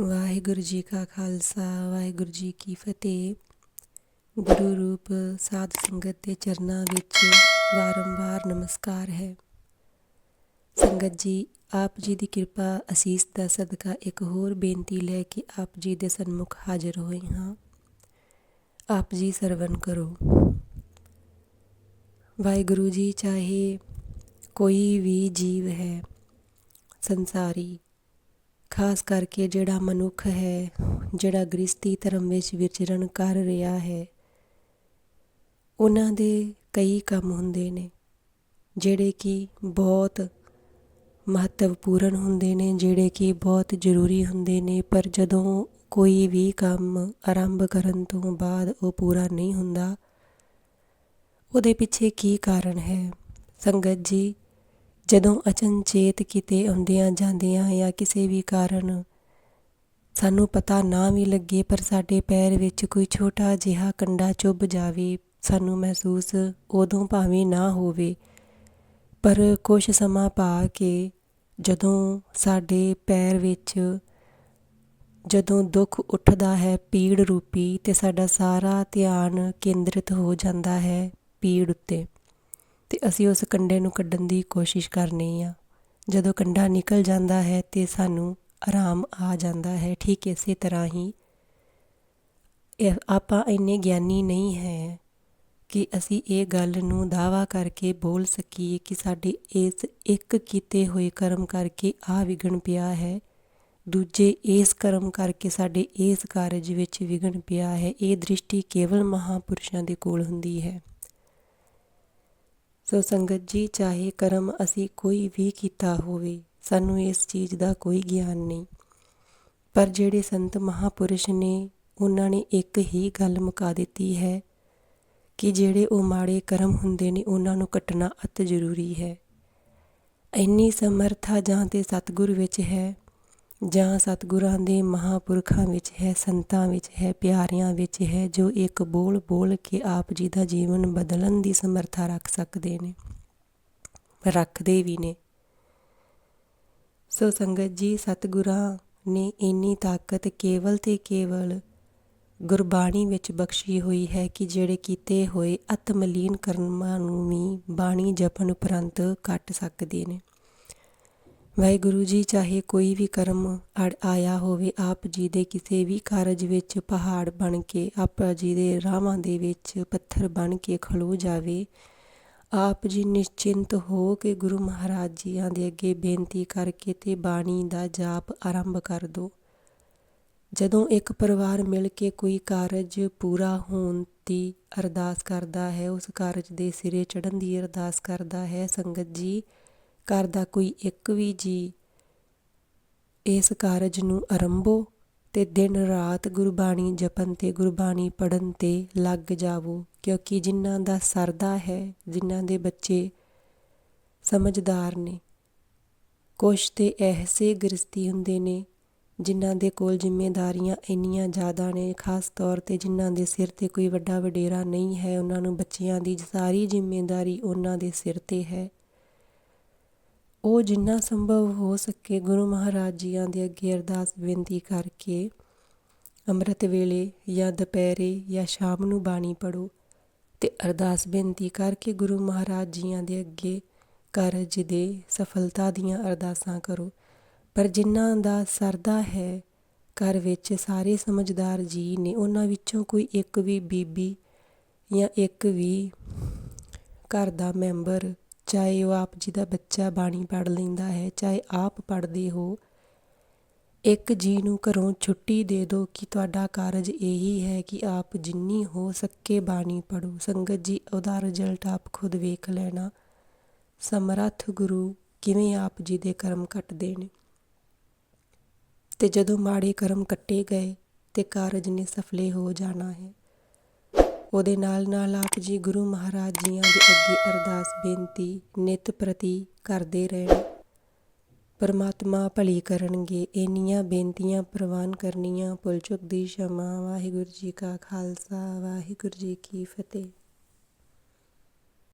ਵਾਹਿਗੁਰੂ ਜੀ ਕਾ ਖਾਲਸਾ, ਵਾਹਿਗੁਰੂ ਜੀ ਕੀ ਫਤਿਹ। ਗੁਰੂ ਰੂਪ ਸਾਧ ਸੰਗਤ ਦੇ ਚਰਨਾਂ ਵਿੱਚ ਵਾਰੰਵਾਰ ਨਮਸਕਾਰ ਹੈ। ਸੰਗਤ ਜੀ, ਆਪ ਜੀ ਦੀ ਕਿਰਪਾ ਅਸੀਸ ਦਾ ਸਦਕਾ ਇੱਕ ਹੋਰ ਬੇਨਤੀ ਲੈ ਕੇ ਆਪ ਜੀ ਦੇ ਸਨਮੁਖ ਹਾਜ਼ਰ ਹੋਏ ਹਾਂ। ਆਪ ਜੀ ਸਰਵਨ ਕਰੋ। ਵਾਹਿਗੁਰੂ ਜੀ, ਚਾਹੇ ਕੋਈ ਵੀ ਜੀਵ ਹੈ, ਸੰਸਾਰੀ ਖਾਸ ਕਰਕੇ ਜਿਹੜਾ ਮਨੁੱਖ ਹੈ, ਜਿਹੜਾ ਗ੍ਰਸਤੀ ਧਰਮ ਵਿੱਚ ਵਿਚਰਨ ਕਰ ਰਿਹਾ ਹੈ, ਉਹਨਾਂ ਦੇ ਕਈ ਕੰਮ ਹੁੰਦੇ ਨੇ, ਜਿਹੜੇ ਕਿ ਬਹੁਤ ਮਹੱਤਵਪੂਰਨ ਹੁੰਦੇ ਨੇ, ਜਿਹੜੇ ਕਿ ਬਹੁਤ ਜ਼ਰੂਰੀ ਹੁੰਦੇ ਨੇ, ਪਰ ਜਦੋਂ ਕੋਈ ਵੀ ਕੰਮ ਆਰੰਭ ਕਰਨ ਤੋਂ ਬਾਅਦ ਉਹ ਪੂਰਾ ਨਹੀਂ ਹੁੰਦਾ, ਉਹਦੇ ਪਿੱਛੇ ਕੀ ਕਾਰਨ ਹੈ? ਸੰਗਤ ਜੀ ਜਦੋਂ ਅਚਨਚੇਤ ਕਿਤੇ ਆਉਂਦਿਆਂ ਜਾਂਦਿਆਂ ਜਾਂ ਕਿਸੇ ਵੀ ਕਾਰਨ ਸਾਨੂੰ ਪਤਾ ਨਾ ਵੀ ਲੱਗੇ, ਪਰ ਸਾਡੇ ਪੈਰ ਵਿੱਚ ਕੋਈ ਛੋਟਾ ਜਿਹਾ ਕੰਡਾ ਚੁੱਭ ਜਾਵੇ, ਸਾਨੂੰ ਮਹਿਸੂਸ ਉਦੋਂ ਭਾਵੇਂ ਨਾ ਹੋਵੇ। ਪਰ ਕੁਝ ਸਮਾਂ ਪਾ ਕੇ ਜਦੋਂ ਸਾਡੇ ਪੈਰ ਵਿੱਚ, ਜਦੋਂ ਦੁੱਖ ਉੱਠਦਾ ਹੈ ਪੀੜ ਰੂਪੀ ਤੇ ਸਾਡਾ ਸਾਰਾ ਧਿਆਨ ਕੇਂਦਰਿਤ ਹੋ ਜਾਂਦਾ ਹੈ ਪੀੜ ਉੱਤੇ। ਤੇ ਅਸੀਂ ਉਸ ਕੰਡੇ ਨੂੰ ਕੱਢਣ ਦੀ ਕੋਸ਼ਿਸ਼ ਕਰਨੀ ਆ। ਜਦੋਂ ਕੰਡਾ ਨਿਕਲ ਜਾਂਦਾ ਹੈ ਤੇ ਸਾਨੂੰ ਆਰਾਮ ਆ ਜਾਂਦਾ ਹੈ, ਠੀਕ ਇਸੇ ਤਰ੍ਹਾਂ ਹੀ। ਆਪਾਂ ਇੰਨੇ ਗਿਆਨੀ ਨਹੀਂ ਹੈ ਕਿ ਅਸੀਂ ਇਹ ਗੱਲ ਨੂੰ ਦਾਵਾ ਕਰਕੇ ਬੋਲ ਸਕੀਏ ਕਿ ਸਾਡੇ ਇਸ ਇੱਕ ਕੀਤੇ ਹੋਏ ਕਰਮ ਕਰਕੇ ਆ ਵਿਗਣ ਪਿਆ ਹੈ। ਦੂਜੇ ਇਸ ਕਰਮ ਕਰਕੇ ਸਾਡੇ ਇਸ ਕਾਰਜ ਵਿੱਚ ਵਿਗਣ ਪਿਆ ਹੈ। ਇਹ ਦ੍ਰਿਸ਼ਟੀ ਕੇਵਲ ਮਹਾਪੁਰਸ਼ਾਂ ਦੇ ਕੋਲ ਹੁੰਦੀ ਹੈ। ਸੋ ਸੰਗਤ ਜੀ, ਚਾਹੇ ਕਰਮ ਅਸੀਂ ਕੋਈ ਵੀ ਕੀਤਾ ਹੋਵੇ, ਸਾਨੂੰ ਇਸ ਚੀਜ਼ ਦਾ ਕੋਈ ਗਿਆਨ ਨਹੀਂ। ਪਰ ਜਿਹੜੇ ਸੰਤ ਮਹਾਪੁਰਸ਼ ਨੇ, ਉਹਨਾਂ ਨੇ ਇੱਕ ਹੀ ਗੱਲ ਮੁਕਾ ਦਿੱਤੀ ਹੈ ਕਿ ਜਿਹੜੇ ਉਹ ਮਾੜੇ ਕਰਮ ਹੁੰਦੇ ਨੇ, ਉਹਨਾਂ ਨੂੰ ਕੱਟਣਾ ਅਤ ਜ਼ਰੂਰੀ ਹੈ। ਇੰਨੀ ਸਮਰੱਥਾ ਜਾਂ ਤੇ ਸਤਿਗੁਰ ਵਿੱਚ ਹੈ ਜਾਂ ਸਤਿਗੁਰਾਂ ਦੇ ਮਹਾਂਪੁਰਖਾਂ ਵਿੱਚ ਹੈ, ਸੰਤਾਂ ਵਿੱਚ ਹੈ, ਪਿਆਰਿਆਂ ਵਿੱਚ ਹੈ, ਜੋ ਇੱਕ ਬੋਲ ਬੋਲ ਕੇ ਆਪ ਜੀ ਦਾ ਜੀਵਨ ਬਦਲਣ ਦੀ ਸਮਰੱਥਾ ਰੱਖ ਸਕਦੇ ਨੇ, ਰੱਖਦੇ ਵੀ ਨੇ। ਸੋ ਸੰਗਤ ਜੀ, ਸਤਿਗੁਰਾਂ ਨੇ ਇੰਨੀ ਤਾਕਤ ਕੇਵਲ ਤੇ ਕੇਵਲ ਗੁਰਬਾਣੀ ਵਿੱਚ ਬਖਸ਼ੀ ਹੋਈ ਹੈ ਕਿ ਜਿਹੜੇ ਕੀਤੇ ਹੋਏ ਅਤਮਲੀਨ ਕਰਮਾਂ ਨੂੰ ਵੀ ਬਾਣੀ ਜਪਣ ਉਪਰੰਤ ਕੱਟ ਸਕਦੇ ਨੇ। ਵਾਹਿਗੁਰੂ ਜੀ, ਚਾਹੇ ਕੋਈ ਵੀ ਕਰਮ ਅੜ ਆਇਆ ਹੋਵੇ, ਆਪ ਜੀ ਦੇ ਕਿਸੇ ਵੀ ਕਾਰਜ ਵਿੱਚ ਪਹਾੜ ਬਣ ਕੇ, ਆਪ ਜੀ ਦੇ ਰਾਹਾਂ ਦੇ ਵਿੱਚ ਪੱਥਰ ਬਣ ਕੇ ਖਲੋ ਜਾਵੇ। ਆਪ ਜੀ ਨਿਸ਼ਚਿੰਤ ਹੋ ਕੇ ਗੁਰੂ ਮਹਾਰਾਜ ਜੀਆਂ ਦੇ ਅੱਗੇ ਬੇਨਤੀ ਕਰਕੇ ਤੇ ਬਾਣੀ ਦਾ ਜਾਪ ਆਰੰਭ ਕਰ ਦੋ। ਜਦੋਂ ਇੱਕ ਪਰਿਵਾਰ ਮਿਲ ਕੇ ਕੋਈ ਕਾਰਜ ਪੂਰਾ ਹੋਣ ਦੀ ਅਰਦਾਸ ਕਰਦਾ ਹੈ, ਉਸ ਕਾਰਜ ਦੇ ਸਿਰੇ ਚੜ੍ਹਨ ਦੀ ਅਰਦਾਸ ਕਰਦਾ ਹੈ, ਸੰਗਤ ਜੀ ਘਰ ਦਾ ਕੋਈ ਇੱਕ ਵੀ ਜੀਅ ਇਸ ਕਾਰਜ ਨੂੰ ਆਰੰਭੋ ਤੇ ਦਿਨ ਰਾਤ ਗੁਰਬਾਣੀ ਜਪਨ ਤੇ ਗੁਰਬਾਣੀ ਪੜਨ ਤੇ ਲੱਗ ਜਾਵੋ, ਕਿਉਂਕਿ ਜਿਨ੍ਹਾਂ ਦਾ ਸਰਦਾ ਹੈ, ਜਿਨ੍ਹਾਂ ਦੇ ਬੱਚੇ ਸਮਝਦਾਰ ਨੇ। ਕੁਛ ਤੇ ਐਸੇ ਗ੍ਰਸਤੀ ਹੁੰਦੇ ਨੇ, ਜਿਨ੍ਹਾਂ ਦੇ ਕੋਲ ਜ਼ਿੰਮੇਵਾਰੀਆਂ ਇੰਨੀਆਂ ਜ਼ਿਆਦਾ ਨੇ, ਖਾਸ ਤੌਰ ਤੇ ਜਿਨ੍ਹਾਂ ਦੇ ਸਿਰ ਤੇ ਕੋਈ ਵੱਡਾ ਵਡੇਰਾ ਨਹੀਂ ਹੈ, ਉਹਨਾਂ ਨੂੰ ਬੱਚਿਆਂ ਦੀ ਸਾਰੀ ਜ਼ਿੰਮੇਵਾਰੀ ਉਹਨਾਂ ਦੇ ਸਿਰ ਤੇ ਹੈ। ਉਹ ਜਿੰਨਾ ਸੰਭਵ ਹੋ ਸਕੇ ਗੁਰੂ ਮਹਾਰਾਜ ਜੀਆਂ ਦੇ ਅੱਗੇ ਅਰਦਾਸ ਬੇਨਤੀ ਕਰਕੇ ਅੰਮ੍ਰਿਤ ਵੇਲੇ ਜਾਂ ਦੁਪਹਿਰੇ ਜਾਂ ਸ਼ਾਮ ਨੂੰ ਬਾਣੀ ਪੜੋ ਤੇ ਅਰਦਾਸ ਬੇਨਤੀ ਕਰਕੇ ਗੁਰੂ ਮਹਾਰਾਜ ਜੀਆਂ ਦੇ ਅੱਗੇ ਕਾਰਜ ਦੇ ਸਫਲਤਾ ਦੀਆਂ ਅਰਦਾਸਾਂ ਕਰੋ। ਪਰ ਜਿਨ੍ਹਾਂ ਦਾ ਸਰਦਾ ਹੈ ਘਰ ਵਿੱਚ ਸਾਰੇ ਸਮਝਦਾਰ ਜੀ ਨੇ ਉਹਨਾਂ ਵਿੱਚੋਂ ਕੋਈ ਇੱਕ ਵੀ ਬੀਬੀ ਜਾਂ ਇੱਕ ਵੀ ਘਰ ਦਾ ਮੈਂਬਰ ਚਾਹੇ ਉਹ ਆਪ ਜੀ ਦਾ ਬੱਚਾ ਬਾਣੀ ਪੜ੍ਹ ਲੈਂਦਾ ਹੈ, ਚਾਹੇ ਆਪ ਪੜ੍ਹਦੇ ਹੋ, ਇੱਕ ਜੀ ਨੂੰ ਘਰੋਂ ਛੁੱਟੀ ਦੇ ਦਿਓ ਕਿ ਤੁਹਾਡਾ ਕਾਰਜ ਇਹੀ ਹੈ ਕਿ ਆਪ ਜਿੰਨੀ ਹੋ ਸਕੇ ਬਾਣੀ ਪੜੋ ਸੰਗਤ ਜੀ, ਉਹਦਾ ਰਿਜ਼ਲਟ ਆਪ ਖੁਦ ਵੇਖ ਲੈਣਾ। ਸਮਰੱਥ ਗੁਰੂ ਕਿਵੇਂ ਆਪ ਜੀ ਦੇ ਕਰਮ ਕੱਟਦੇ ਨੇ। ਤੇ ਜਦੋਂ ਮਾੜੇ ਕਰਮ ਕੱਟੇ ਗਏ ਤੇ ਕਾਰਜ ਨੇ ਸਫਲੇ ਹੋ ਜਾਣਾ ਹੈ। ਉਹਦੇ ਨਾਲ ਨਾਲ ਆਪ ਜੀ ਗੁਰੂ ਮਹਾਰਾਜ ਜੀਆਂ ਦੇ ਅੱਗੇ ਅਰਦਾਸ, ਬੇਨਤੀ, ਨਿਤ ਪ੍ਰਤੀ ਕਰਦੇ ਰਹਿਣ। ਪਰਮਾਤਮਾ ਭਲੀ ਕਰਨਗੇ, ਇੰਨੀਆਂ ਬੇਨਤੀਆਂ ਪ੍ਰਵਾਨ ਕਰਨੀਆਂ। ਭੁੱਲ ਚੁੱਕ ਦੀ ਸ਼ਮਾ ਵਾਹਿਗੁਰੂ ਜੀ ਕਾ ਖਾਲਸਾ, ਵਾਹਿਗੁਰੂ ਜੀ ਕੀ ਫਤਿਹ।